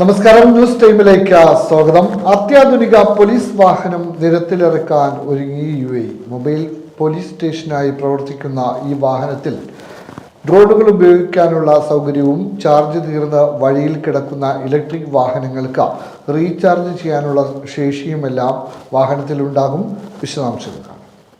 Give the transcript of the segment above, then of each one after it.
നമസ്കാരം ന്യൂസ് ടൈമിലേക്ക് സ്വാഗതം. അത്യാധുനിക പോലീസ് വാഹനം നിരത്തിലിറക്കാൻ ഒരുങ്ങി യു എ മൊബൈൽ പോലീസ് സ്റ്റേഷനായി പ്രവർത്തിക്കുന്ന ഈ വാഹനത്തിൽ ഡ്രോണുകൾ ഉപയോഗിക്കാനുള്ള സൗകര്യവും ചാർജ് തീർന്ന വഴിയിൽ കിടക്കുന്ന ഇലക്ട്രിക് വാഹനങ്ങൾക്ക് റീചാർജ് ചെയ്യാനുള്ള ശേഷിയുമെല്ലാം വാഹനത്തിലുണ്ടാകും. വിശദാംശങ്ങൾ.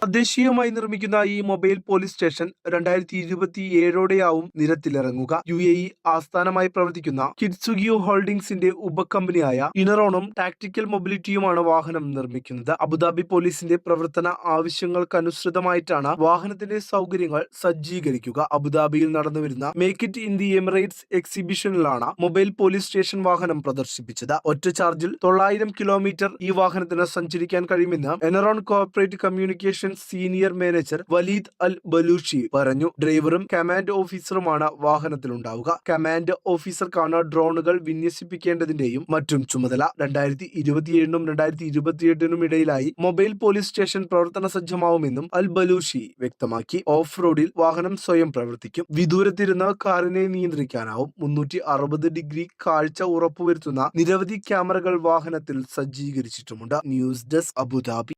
തദ്ദേശീയമായി നിർമ്മിക്കുന്ന ഈ മൊബൈൽ പോലീസ് സ്റ്റേഷൻ രണ്ടായിരത്തി ഇരുപത്തി ഏഴോടെയാവും നിരത്തിലിറങ്ങുക. യു എ ഇ ആസ്ഥാനമായി പ്രവർത്തിക്കുന്ന കിറ്റ്സുഗിയോ ഹോൾഡിംഗ്സിന്റെ ഉപകമ്പനിയായ ഇനറോണും ടാക്ടിക്കൽ മൊബിലിറ്റിയുമാണ് വാഹനം നിർമ്മിക്കുന്നത്. അബുദാബി പോലീസിന്റെ പ്രവർത്തന ആവശ്യങ്ങൾക്കനുസൃതമായിട്ടാണ് വാഹനത്തിന്റെ സൗകര്യങ്ങൾ സജ്ജീകരിക്കുക. അബുദാബിയിൽ നടന്നുവരുന്ന make it in the Emirates എക്സിബിഷനിലാണ് mobile police station വാഹനം പ്രദർശിപ്പിച്ചത്. ഒറ്റ ചാർജിൽ തൊള്ളായിരം കിലോമീറ്റർ ഈ വാഹനത്തിന് സഞ്ചരിക്കാൻ കഴിയുമെന്ന് എനറോൺ corporate communication senior manager Waleed Al Balushi പറഞ്ഞു. ഡ്രൈവറും കമാൻഡ് ഓഫീസറുമാണ് വാഹനത്തിലുണ്ടാവുക. കമാൻഡ് ഓഫീസർക്കാണ് ഡ്രോണുകൾ വിന്യസിപ്പിക്കേണ്ടതിന്റെയും മറ്റും ചുമതല. രണ്ടായിരത്തി ഇരുപത്തിയേഴിനും രണ്ടായിരത്തി ഇരുപത്തിയെട്ടിനും ഇടയിലായി മൊബൈൽ പോലീസ് സ്റ്റേഷൻ പ്രവർത്തന സജ്ജമാവുമെന്നും അൽ ബലൂഷി വ്യക്തമാക്കി. ഓഫ് റോഡിൽ വാഹനം സ്വയം പ്രവർത്തിക്കും. വിദൂരത്തിരുന്ന് കാറിനെ നിയന്ത്രിക്കാനാവും. മുന്നൂറ്റി അറുപത് ഡിഗ്രി കാഴ്ച ഉറപ്പുവരുത്തുന്ന നിരവധി ക്യാമറകൾ വാഹനത്തിൽ സജ്ജീകരിച്ചിട്ടുമുണ്ട്. News desk Abu Dhabi.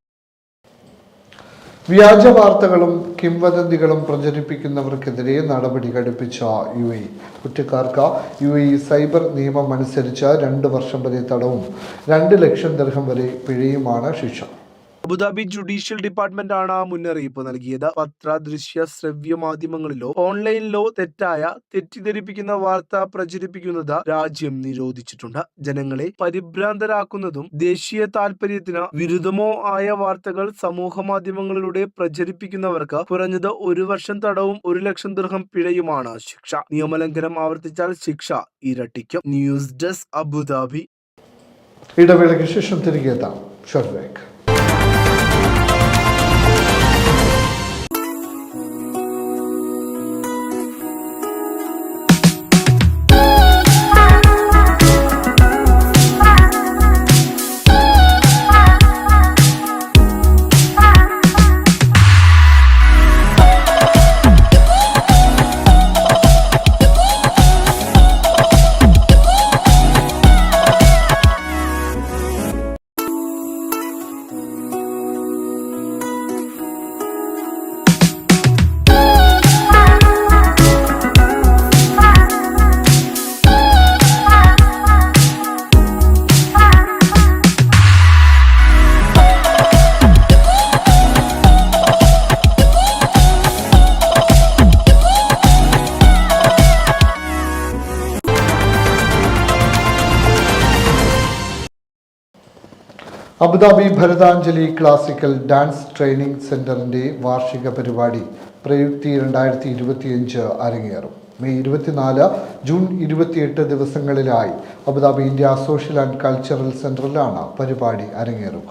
വ്യാജ വാർത്തകളും കിംവദന്തികളും പ്രചരിപ്പിക്കുന്നവർക്കെതിരെ നടപടി ഘടിപ്പിച്ച യു എ. കുറ്റക്കാർക്ക് യു എ സൈബർ നിയമം അനുസരിച്ച് രണ്ട് വർഷം വരെ തടവും രണ്ട് ലക്ഷം ദർഹം വരെ പിഴയുമാണ് ശിക്ഷ. അബുദാബി ജുഡീഷ്യൽ ഡിപ്പാർട്ട്മെന്റ് ആണ് മുന്നറിയിപ്പ് നൽകിയത്. പത്ര ദൃശ്യ ശ്രവ്യ മാധ്യമങ്ങളിലോ ഓൺലൈനിലോ തെറ്റായ തെറ്റിദ്ധരിപ്പിക്കുന്ന വാർത്ത പ്രചരിപ്പിക്കുന്നത് രാജ്യം നിരോധിച്ചിട്ടുണ്ട്. ജനങ്ങളെ പരിഭ്രാന്തരാക്കുന്നതും ദേശീയ താൽപര്യത്തിന് വിരുദ്ധമോ ആയ വാർത്തകൾ സമൂഹ മാധ്യമങ്ങളിലൂടെ പ്രചരിപ്പിക്കുന്നവർക്ക് കുറഞ്ഞത് ഒരു വർഷം തടവും ഒരു ലക്ഷം ദീർഘം പിഴയുമാണ് ശിക്ഷ. നിയമലംഘനം ആവർത്തിച്ചാൽ ശിക്ഷ ഇരട്ടിക്കും. News desk Abu Dhabi. ഇടവേളയ്ക്ക് ശേഷം തിരികെ എത്താം. Short Abu Dhabi Bharatanjali classical dance training സെന്ററിന്റെ വാർഷിക പരിപാടി പ്രയുക്തി രണ്ടായിരത്തി ഇരുപത്തിയഞ്ച് അരങ്ങേറും. മെയ് ഇരുപത്തിനാല് ജൂൺ ഇരുപത്തിയെട്ട് ദിവസങ്ങളിലായി Abu Dhabi India social and cultural സെന്ററിലാണ് പരിപാടി അരങ്ങേറുക.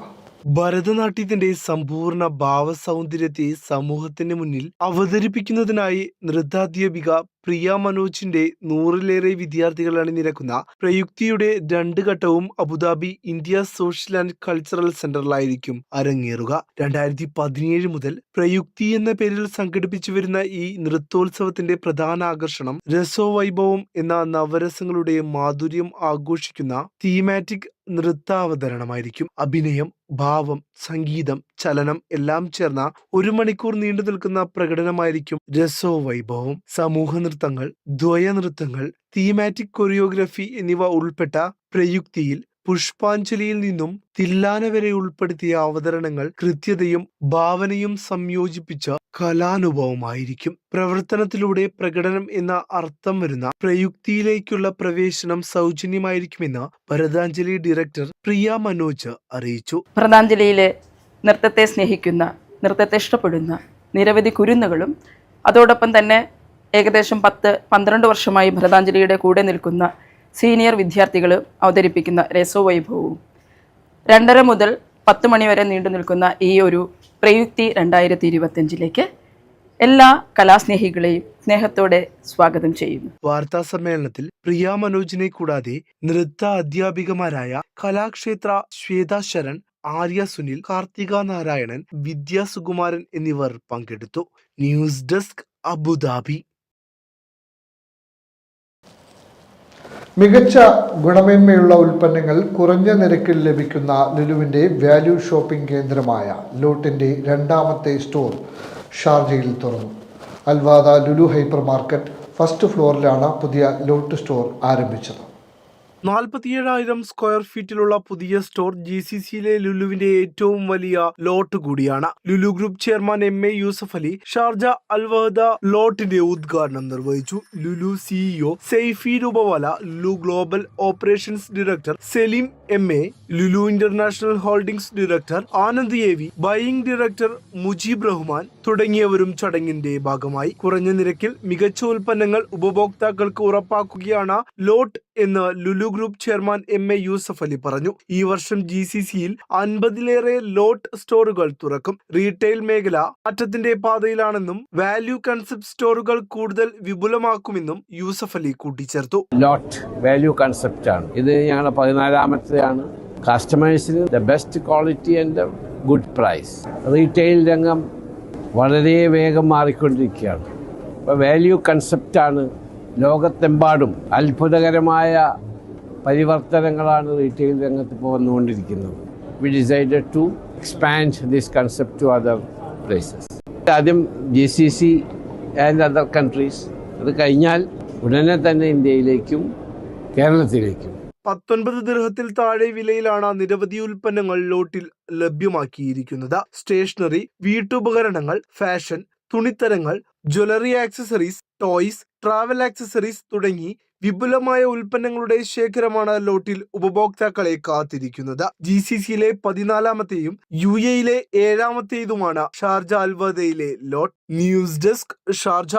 ഭരതനാട്യത്തിന്റെ സമ്പൂർണ ഭാവസൗന്ദര്യത്തെ സമൂഹത്തിന് മുന്നിൽ അവതരിപ്പിക്കുന്നതിനായി നൃത്താധ്യാപിക പ്രിയ മനോജിന്റെ നൂറിലേറെ വിദ്യാർത്ഥികൾ അണിനിരക്കുന്ന പ്രയുക്തിയുടെ രണ്ട് ഘട്ടവും Abu Dhabi India social and cultural സെന്ററിലായിരിക്കും അരങ്ങേറുക. രണ്ടായിരത്തി പതിനേഴ് മുതൽ പ്രയുക്തി എന്ന പേരിൽ സംഘടിപ്പിച്ചു വരുന്ന ഈ നൃത്തോത്സവത്തിന്റെ പ്രധാന ആകർഷണം രസോവൈഭവം എന്ന നവരസങ്ങളുടെ മാധുര്യം ആഘോഷിക്കുന്ന തീമാറ്റിക് നൃത്താവതരണമായിരിക്കും. അഭിനയം ഭാവം സംഗീതം ചലനം എല്ലാം ചേർന്ന ഒരു മണിക്കൂർ നീണ്ടു നിൽക്കുന്ന പ്രകടനമായിരിക്കും രസോ വൈഭവം സമൂഹ നൃത്തങ്ങൾ ദ്വയനൃത്തങ്ങൾ തീമാറ്റിക് കൊറിയോഗ്രഫി എന്നിവ ഉൾപ്പെട്ട പ്രയുക്തിയിൽ പുഷ്പാഞ്ജലിയിൽ നിന്നും തില്ലാന വരെ ഉൾപ്പെടുത്തിയ അവതരണങ്ങൾ കൃത്യതയും ഭാവനയും സംയോജിപ്പിച്ച കലാനുഭവമായിരിക്കും. പ്രവർത്തനത്തിലൂടെ പ്രകടനം എന്ന അർത്ഥം വരുന്ന പ്രയുക്തിയിലേക്കുള്ള പ്രവേശനം സൗജന്യമായിരിക്കുമെന്ന് ഭരതാഞ്ജലി ഡയറക്ടർ പ്രിയ മനോജ് അറിയിച്ചു. ഭരതാഞ്ജലിയിലെ നൃത്തത്തെ സ്നേഹിക്കുന്ന നൃത്തത്തെ ഇഷ്ടപ്പെടുന്ന നിരവധി കുരുന്നുകളും അതോടൊപ്പം തന്നെ ഏകദേശം പത്ത് പന്ത്രണ്ട് വർഷമായി ഭരതാഞ്ജലിയുടെ കൂടെ നിൽക്കുന്ന സീനിയർ വിദ്യാർത്ഥികൾ അവതരിപ്പിക്കുന്ന രസവൈഭവവും. രണ്ടര മുതൽ പത്ത് മണിവരെ നീണ്ടു നിൽക്കുന്ന ഈ ഒരു പ്രയുക്തി രണ്ടായിരത്തി ഇരുപത്തിയഞ്ചിലേക്ക് എല്ലാ കലാസ്നേഹികളെയും സ്നേഹത്തോടെ സ്വാഗതം ചെയ്യുന്നു. വാർത്താ സമ്മേളനത്തിൽ പ്രിയ മനോജിനെ കൂടാതെ നൃത്ത അധ്യാപികമാരായ കലാക്ഷേത്ര ശ്വേത ആര്യ സുനിൽ കാർത്തിക നാരായണൻ വിദ്യാസുകുമാരൻ എന്നിവർ പങ്കെടുത്തു. News desk Abu Dhabi. മികച്ച ഗുണമേന്മയുള്ള ഉൽപ്പന്നങ്ങൾ കുറഞ്ഞ നിരക്കിൽ ലഭിക്കുന്ന ലുലുവിന്റെ വാല്യൂ ഷോപ്പിംഗ് കേന്ദ്രമായ ലോട്ടിന്റെ രണ്ടാമത്തെ സ്റ്റോർ ഷാർജയിൽ തുറന്നു. Al Wahda Lulu hyper market first ഫ്ലോറിലാണ് പുതിയ ലോട്ട് സ്റ്റോർ ആരംഭിച്ചത്. നാൽപ്പത്തിയേഴായിരം സ്ക്വയർ ഫീറ്റിലുള്ള പുതിയ സ്റ്റോർ ജി സി സിയിലെ ലുലുവിന്റെ ഏറ്റവും വലിയ ലോട്ട് കൂടിയാണ്. Lulu group chairman M A Yusuff Ali Sharjah Al Wahda ലോട്ടിന്റെ ഉദ്ഘാടനം നിർവഹിച്ചു. Lulu CEO Saifee Rupawala Lulu global operations director Saleem M. A. Lulu international holdings director Anand A. V. Buying director Mujeeb Rahman തുടങ്ങിയവരും ചടങ്ങിന്റെ ഭാഗമായി. കുറഞ്ഞ നിരക്കിൽ മികച്ച ഉൽപ്പന്നങ്ങൾ ഉപഭോക്താക്കൾക്ക് ഉറപ്പാക്കുകയാണ് ലോട്ട് എന്ന് Lulu group chairman M. A. Yusuff Ali പറഞ്ഞു. ഈ വർഷം ജി. സി. സിയിൽ അൻപതിലേറെ ലോട്ട് സ്റ്റോറുകൾ തുറക്കും. റീറ്റെയിൽ മേഖല മാറ്റത്തിന്റെ പാതയിലാണെന്നും വാല്യൂ കൺസെപ്റ്റ് സ്റ്റോറുകൾ കൂടുതൽ വിപുലമാക്കുമെന്നും യൂസഫ് അലി കൂട്ടിച്ചേർത്തു. ലോട്ട് വാല്യൂ കൺസെപ്റ്റ് ആണ് ഇത് ഞങ്ങളുടെ പതിനാലാമത്തെയാണ് കസ്റ്റമേഴ്സിന് the best quality and good price retail രംഗം വളരെ വേഗം മാറിക്കൊണ്ടിരിക്കുകയാണ്. ഇപ്പോൾ വാല്യൂ കൺസെപ്റ്റാണ് ലോകത്തെമ്പാടും അത്ഭുതകരമായ പരിവർത്തനങ്ങളാണ് റീറ്റെയിൽ രംഗത്ത് ഇപ്പോൾ വന്നുകൊണ്ടിരിക്കുന്നത്. We decided to expand this concept to other places ആദ്യം G C C and other countries അത് കഴിഞ്ഞാൽ ഉടനെ തന്നെ ഇന്ത്യയിലേക്കും കേരളത്തിലേക്കും. പത്തൊൻപത് ദിർഹത്തിൽ താഴെ വിലയിലാണ് നിരവധി ഉൽപ്പന്നങ്ങൾ ലോട്ടിൽ ലഭ്യമാക്കിയിരിക്കുന്നത്. സ്റ്റേഷനറി വീട്ടുപകരണങ്ങൾ ഫാഷൻ തുണിത്തരങ്ങൾ jewellery accessories toys travel accessories തുടങ്ങി വിപുലമായ ഉൽപ്പന്നങ്ങളുടെ ശേഖരമാണ് ലോട്ടിൽ ഉപഭോക്താക്കളെ കാത്തിരിക്കുന്നത്. ജി സി സിയിലെ പതിനാലാമത്തെയും യു എയിലെ ഏഴാമത്തേതുമാണ് Sharjah അൽവദയിലെ lot. News desk Sharjah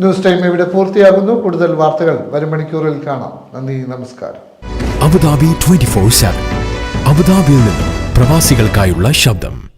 news time ഇവിടെ പൂർത്തിയാകുന്നു. കൂടുതൽ വാർത്തകൾ വരും മണിക്കൂറിൽ കാണാം. നന്ദി നമസ്കാരം. Abu Dhabi twenty four seven. അബുദാബിയിൽ നിന്നും പ്രവാസികൾക്കായുള്ള ശബ്ദം.